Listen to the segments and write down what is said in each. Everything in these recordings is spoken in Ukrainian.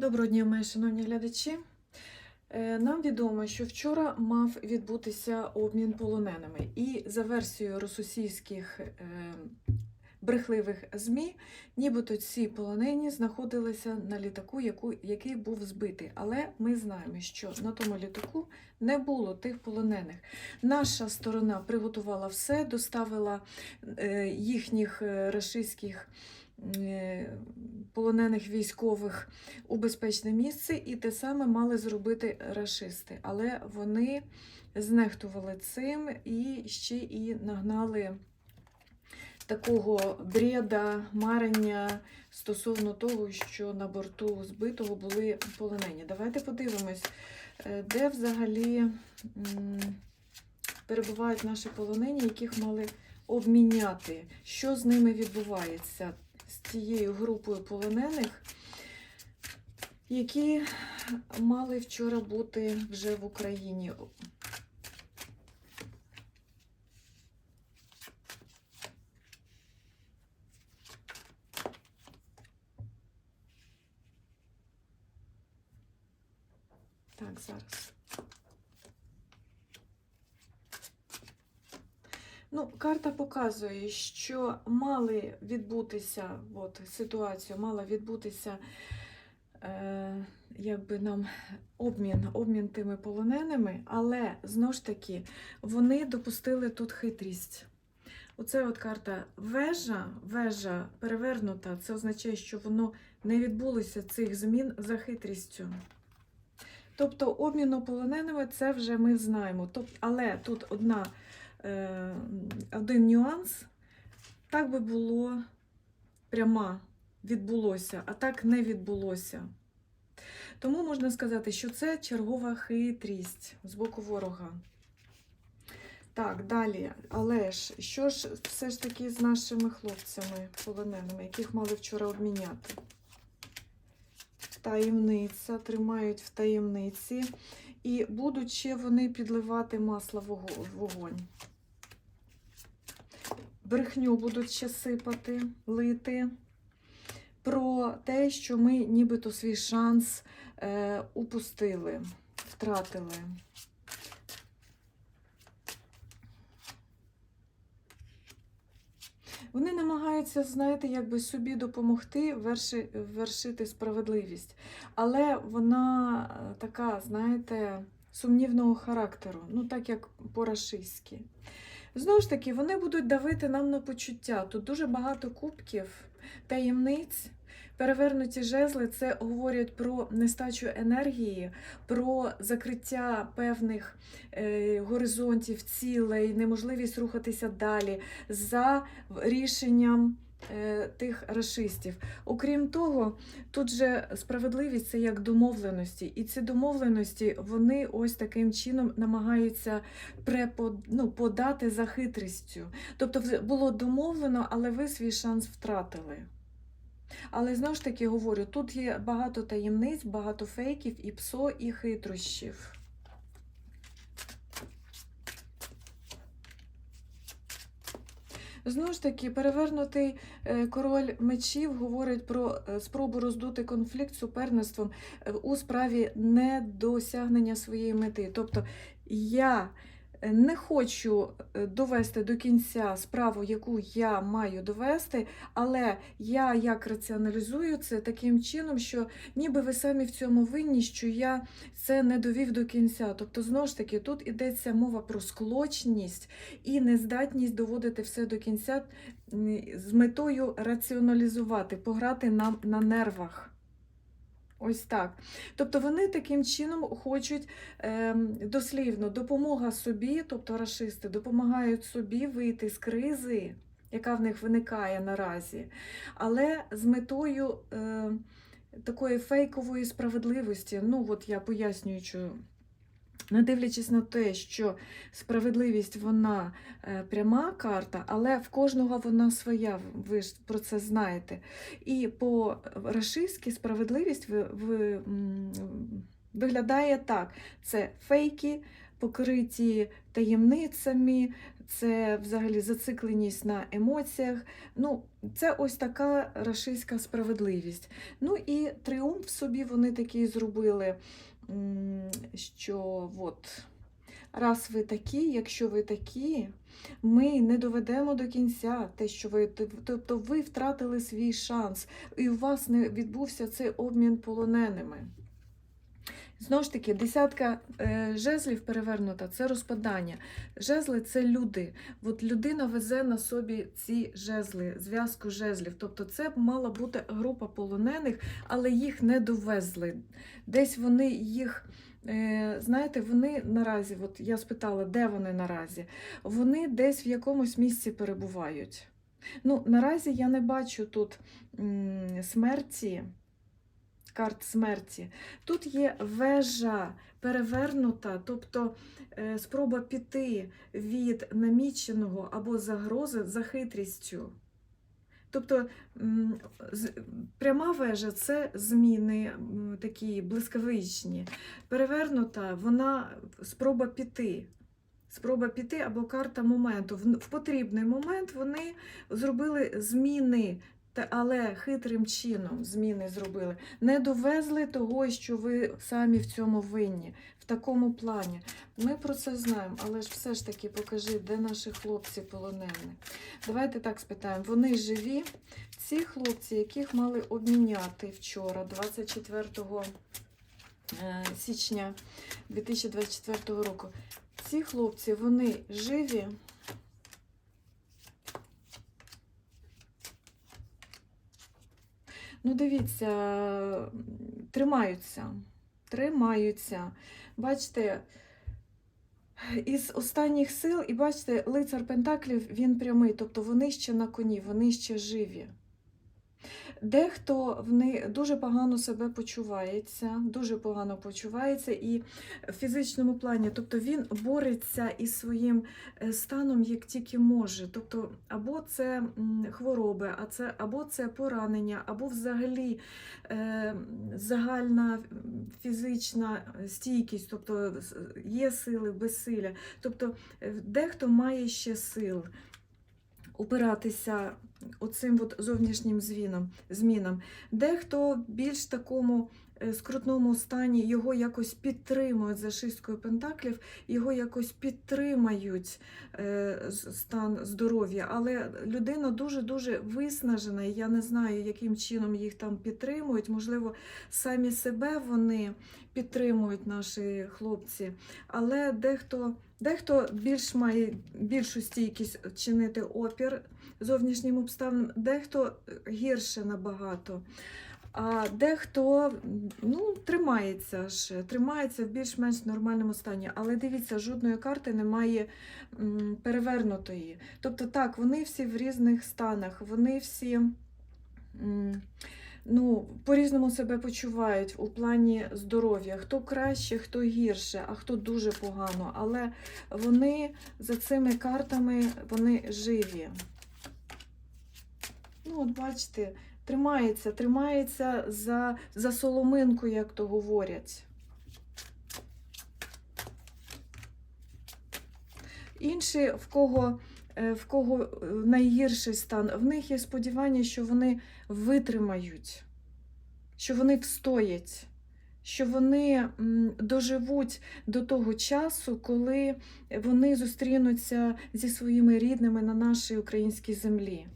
Доброго дня, мої шановні глядачі. Е, Нам відомо, що вчора мав відбутися обмін полоненими, і за версією російських е, брехливих ЗМІ, нібито ці полонені знаходилися на літаку, який був збитий. Але ми знаємо, що на тому літаку не було тих полонених. Наша сторона приготувала все, доставила е, їхніх рашистських полонених військових у безпечне місце, і те саме мали зробити рашисти. Але вони знехтували цим і ще і нагнали такого бреда, марення стосовно того, що на борту збитого були полонені. Давайте подивимось, е, де взагалі перебувають наші полонені, яких мали обміняти, що з ними відбувається з тією групою полонених, які мали вчора бути вже в Україні. Так, зараз. Ну, карта показує, що мали відбутися, от ситуацію мала відбутися, е, якби нам обмін, обмін тими полоненими, але знову ж таки вони допустили тут хитрість. Оце от карта вежа, вежа перевернута, це означає, що воно не відбулося цих змін за хитрістю. Тобто обміну полоненими це вже ми знаємо. Тобто, але тут одна, один нюанс. Так би було пряма відбулося, а так не відбулося. Тому можна сказати, що це чергова хитрість з боку ворога. Так, далі. Але ж, що ж все ж таки з нашими хлопцями полоненими, яких мали вчора обміняти? Таємниця, тримають в таємниці. І будуть ще вони підливати масло в вогонь. Брехню будуть ще сипати, лити. Про те, що ми нібито свій шанс е, упустили, втратили. Вони намагаються, знаєте, якби собі допомогти верши, вершити справедливість. Але вона е, така, знаєте, сумнівного характеру, ну так як по-рашистськи. Знову ж таки, вони будуть давити нам на почуття. Тут дуже багато кубків, таємниць. Перевернуті жезли це говорять про нестачу енергії, про закриття певних е, горизонтів, цілей, неможливість рухатися далі за рішенням тих расистів. Окрім того, тут же справедливість це як домовленості, і ці домовленості вони ось таким чином намагаються ну, подати за хитрістю. Тобто було домовлено, але ви свій шанс втратили. Але знову ж таки говорю, тут є багато таємниць, багато фейків, і псо, і хитрощів. Знову ж таки, перевернутий е, король мечів говорить про е, спробу роздути конфлікт суперництвом е, у справі недосягнення своєї мети. Тобто я не хочу е, довести до кінця справу, яку я маю довести, але я як раціоналізую це таким чином, що ніби ви самі в цьому винні, що я це не довів до кінця. Тобто, знову ж таки, тут йдеться мова про склочність і нездатність доводити все до кінця з метою раціоналізувати, пограти нам на нервах. Ось так. Тобто вони таким чином хочуть е, дослівно допомога собі, тобто рашисти, допомагають собі вийти з кризи, яка в них виникає наразі, але з метою е, такої фейкової справедливості. Ну, от я пояснюю, що не дивлячись на те, що справедливість вона е, пряма карта, але в кожного вона своя, ви ж про це знаєте. І по рашистськи справедливість ви, ви, виглядає так: це фейки, покриті таємницями, це взагалі зацикленість на емоціях. Ну, це ось така рашистська справедливість. Ну і тріумф собі вони такий зробили, що от, раз ви такі, якщо ви такі, ми не доведемо до кінця те, що ви тобто ви втратили свій шанс, і у вас не відбувся цей обмін полоненими. Знову ж таки, десятка е, жезлів перевернута це розпадання. Жезли це люди. От людина везе на собі ці жезли, зв'язку жезлів. Тобто це мала бути група полонених, але їх не довезли. Десь вони їх. е, Знаєте, вони наразі, от я спитала, де вони наразі? Вони десь в якомусь місці перебувають. Ну, наразі я не бачу тут смерті, карт смерті. Тут є вежа перевернута, тобто е, спроба піти від наміченого або загрози за хитрістю. Тобто пряма вежа це зміни такі блискавичні. Перевернута вона спроба піти. Спроба піти або карта моменту. В, потрібний момент вони зробили зміни, але хитрим чином зміни зробили. Не довезли того, що ви самі в цьому винні, в такому плані. Ми про це знаємо, але ж все ж таки покажи, де наші хлопці полонені. Давайте так спитаємо. Вони живі? Ці хлопці, яких мали обміняти вчора, 24 е, січня 2024 року. Ці хлопці, вони живі. Ну, дивіться, тримаються. Тримаються. Бачите, із останніх сил, і бачите, лицар Пентаклів він прямий, тобто вони ще на коні, вони ще живі. Дехто в них дуже погано себе почувається, дуже погано почувається і в фізичному плані, тобто він бореться із своїм е, станом як тільки може. Тобто, або це хвороби, а це, або це поранення, або взагалі е, загальна фізична стійкість, тобто з- є сили, безсилля. Тобто е, дехто має ще сил опиратися оцим от зовнішнім звіном, змінам. Дехто більш такому скрутному стані його якось підтримують за шисткою пентаклів, його якось підтримають е, стан здоров'я, але людина дуже-дуже виснажена, і я не знаю, яким чином їх там підтримують. Можливо, самі себе вони підтримують наші хлопці, але дехто. Дехто більш має більшу стійкість чинити опір зовнішнім обставинам, дехто гірше набагато. А дехто ну, тримається ж, тримається в більш-менш нормальному стані. Але дивіться, жодної карти немає перевернутої. Тобто так, вони всі в різних станах, вони всі. Ну, по-різному себе почувають у плані здоров'я. Хто краще, хто гірше, а хто дуже погано. Але вони за цими картами вони живі. Ну, от бачите, тримається, тримається за, за соломинку, як то говорять. Інші, в кого, е, в кого е, найгірший стан, в них є сподівання, що вони витримають, що вони встоять, що вони доживуть до того часу, коли вони зустрінуться зі своїми рідними на нашій українській землі.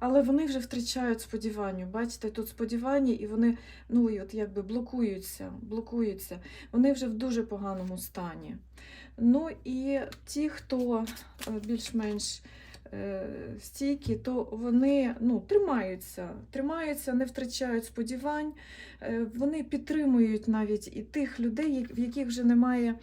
Але вони вже втрачають сподівання. Бачите, тут сподівання, і вони ну, і от якби блокуються, блокуються. Вони вже в дуже поганому стані. Ну і ті, хто е, більш-менш стійкі, то вони ну, тримаються, тримаються, не втрачають сподівань, Е, вони підтримують навіть і тих людей, в яких вже немає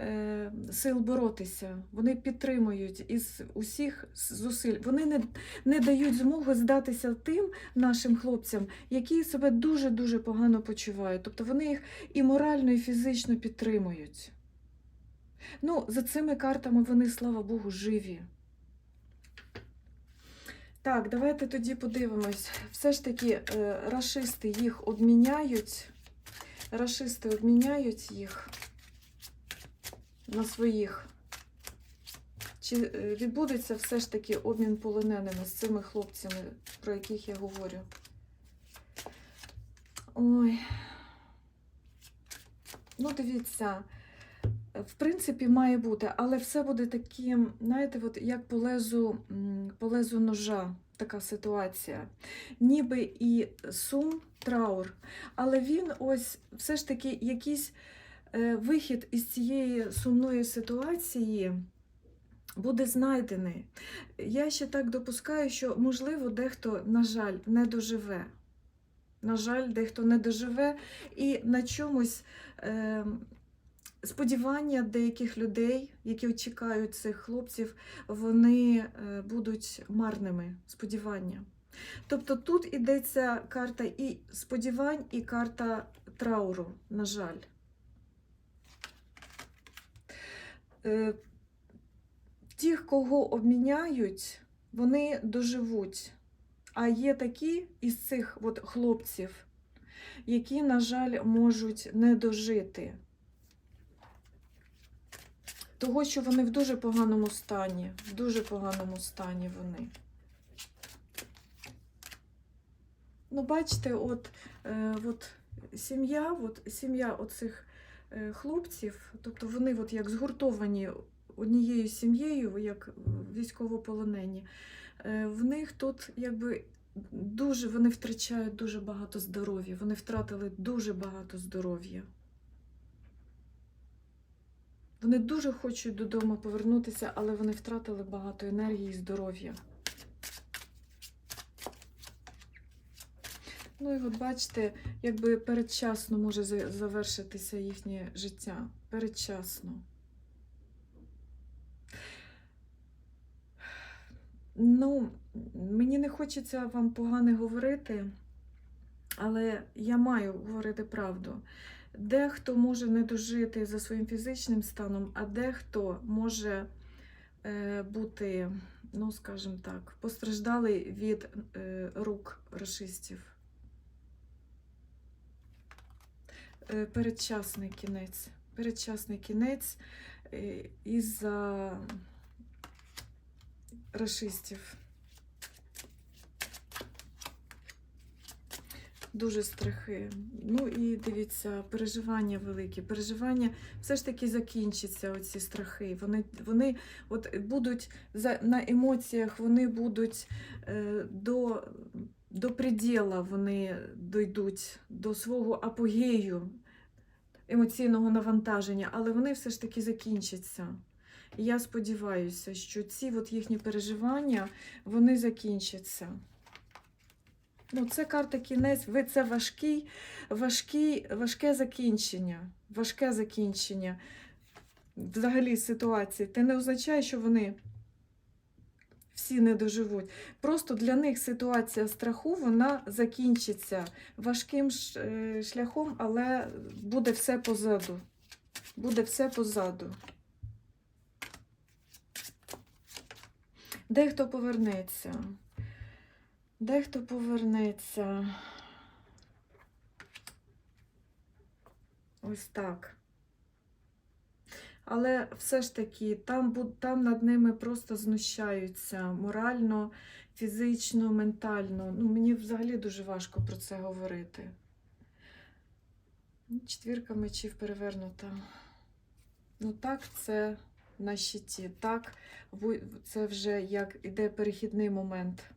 е, сил боротися. Вони підтримують із усіх зусиль. Вони не, не дають змоги здатися тим нашим хлопцям, які себе дуже-дуже погано почувають. Тобто вони їх і морально, і фізично підтримують. Ну, за цими картами вони, слава Богу, живі. Так, давайте тоді подивимось. Все ж таки, е, рашисти їх обміняють. Рашисти обміняють їх. на своїх. Чи е, відбудеться все ж таки обмін полоненими з цими хлопцями, про яких я говорю? Ой. Ну, дивіться, в принципі, має бути, але все буде таким, знаєте, от як по лезу, м, по лезу ножа така ситуація. Ніби і сум, траур, але він ось все ж таки якийсь е, вихід із цієї сумної ситуації буде знайдений. Я ще так допускаю, що, можливо, дехто, на жаль, не доживе. На жаль, дехто не доживе і на чомусь е, сподівання деяких людей, які чекають цих хлопців, вони е, будуть марними. Сподівання. Тобто тут йдеться карта і сподівань, і карта трауру, на жаль. Е, Тих, кого обміняють, вони доживуть. А є такі із цих от хлопців, які, на жаль, можуть не дожити. Того, що вони в дуже поганому стані, в дуже поганому стані вони. Ну, бачите, от, е, от сім'я, от сім'я оцих е, хлопців, тобто вони от як згуртовані однією сім'єю, як військовополонені, е, в них тут якби дуже вони втрачають дуже багато здоров'я. Вони втратили дуже багато здоров'я. Вони дуже хочуть додому повернутися, але вони втратили багато енергії і здоров'я. Ну і от бачите, якби передчасно може завершитися їхнє життя. Передчасно. Ну, мені не хочеться вам погано говорити, але я маю говорити правду. Дехто може не дожити за своїм фізичним станом, а дехто може е, бути, ну скажімо так, постраждалий від е, рук расистів. Е, передчасний кінець. Передчасний кінець із-за расистів. Дуже страхи. Ну і дивіться, переживання великі. Переживання все ж таки закінчаться, оці страхи. Вони, вони от будуть за, на емоціях, вони будуть е, до, до приділа, вони дойдуть до свого апогею емоційного навантаження, але вони все ж таки закінчаться. І я сподіваюся, що ці от їхні переживання, вони закінчаться. Ну, це карта кінець, ви це важкий, важкий, важке закінчення. Важке закінчення взагалі ситуації. Це не означає, що вони всі не доживуть. Просто для них ситуація страху вона закінчиться важким е, шляхом, але буде все позаду. Буде все позаду. Дехто повернеться. Дехто повернеться. Ось так. Але все ж таки, там, там над ними просто знущаються морально, фізично, ментально. Ну, мені взагалі дуже важко про це говорити. Ну, Четвірка мечів перевернута. Ну так, це на щиті. Так, це вже як іде перехідний момент.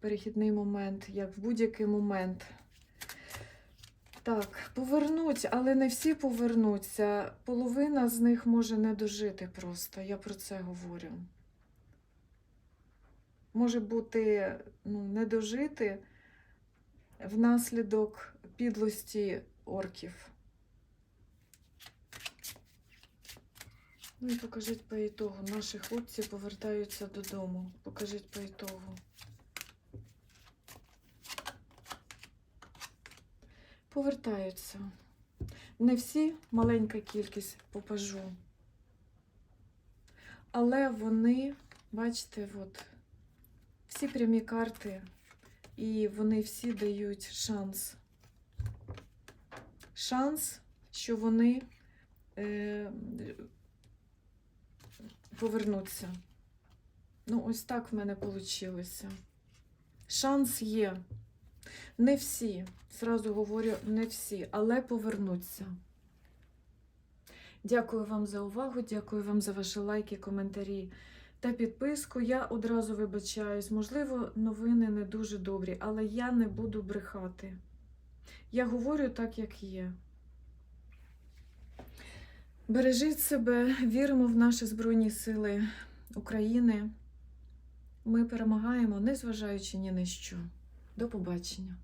Перехідний момент, як в будь-який момент. Так, повернуть, але не всі повернуться. Половина з них може не дожити просто. Я про це говорю. Може бути ну, не дожити внаслідок підлості орків. Ну і покажіть по ітогу. Наші хлопці повертаються додому. Покажіть по ітогу. Повертаються. Не всі, маленька кількість попажу. Але вони, бачите, от, всі прямі карти, і вони всі дають шанс. Шанс, що вони е, повернуться. Ну, ось так в мене вийшло. Шанс є. Не всі, зразу говорю, не всі, але повернуться. Дякую вам за увагу, дякую вам за ваші лайки, коментарі та підписку. Я одразу вибачаюсь. Можливо, новини не дуже добрі, але я не буду брехати. Я говорю так, як є. Бережіть себе, віримо в наші Збройні Сили України. Ми перемагаємо, незважаючи ні на що. До побачення.